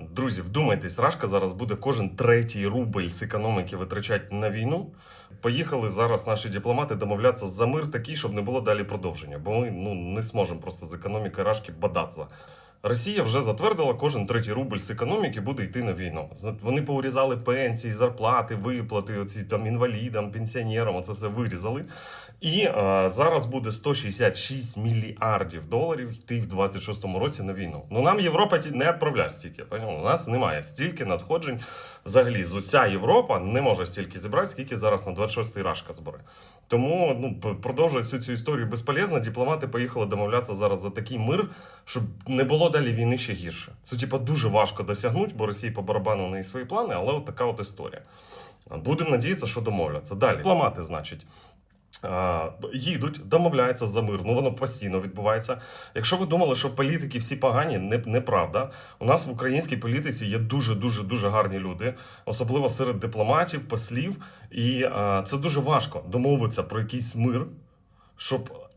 Друзі, вдумайтесь, Рашка зараз буде кожен третій рубль з економіки витрачати на війну. Поїхали зараз наші дипломати домовлятися за мир такий, щоб не було далі продовження, бо ми ну, не зможемо просто з економіки Рашки бадатися. Росія вже затвердила, кожен третій рубль з економіки буде йти на війну. Вони поурізали пенсії, зарплати, виплати, оці там інвалідам, пенсіонерам, оце все вирізали. І е, зараз буде 166 мільярдів доларів йти в 26-му році на війну. Ну нам Європа не відправляє стільки. У нас немає стільки надходжень. Взагалі, з уся Європа не може стільки зібрати, скільки зараз на 26-й рашка збере. Тому ну, п- продовжувати всю цю історію безполезно. Дипломати поїхали домовлятися зараз за такий мир, щоб не було далі війни ще гірше. Це типа дуже важко досягнути, бо Росії по барабану неї свої плани, але от така от історія. Будемо надіятися, що домовляться. Далі. Дипломати, значить. Їдуть, домовляються за мир. Ну воно постійно відбувається. Якщо ви думали, що політики всі погані, не, неправда. У нас в українській політиці є дуже дуже дуже гарні люди, особливо серед дипломатів, послів. І це дуже важко домовитися про якийсь мир, щоб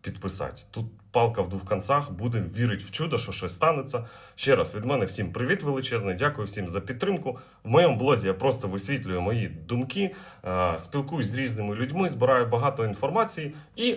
підписати. Тут палка в двох концах. Будемо вірити в чудо, що щось станеться. Ще раз від мене всім привіт величезний. Дякую всім за підтримку. В моєму блозі я просто висвітлюю мої думки, е, спілкуюсь з різними людьми, збираю багато інформації і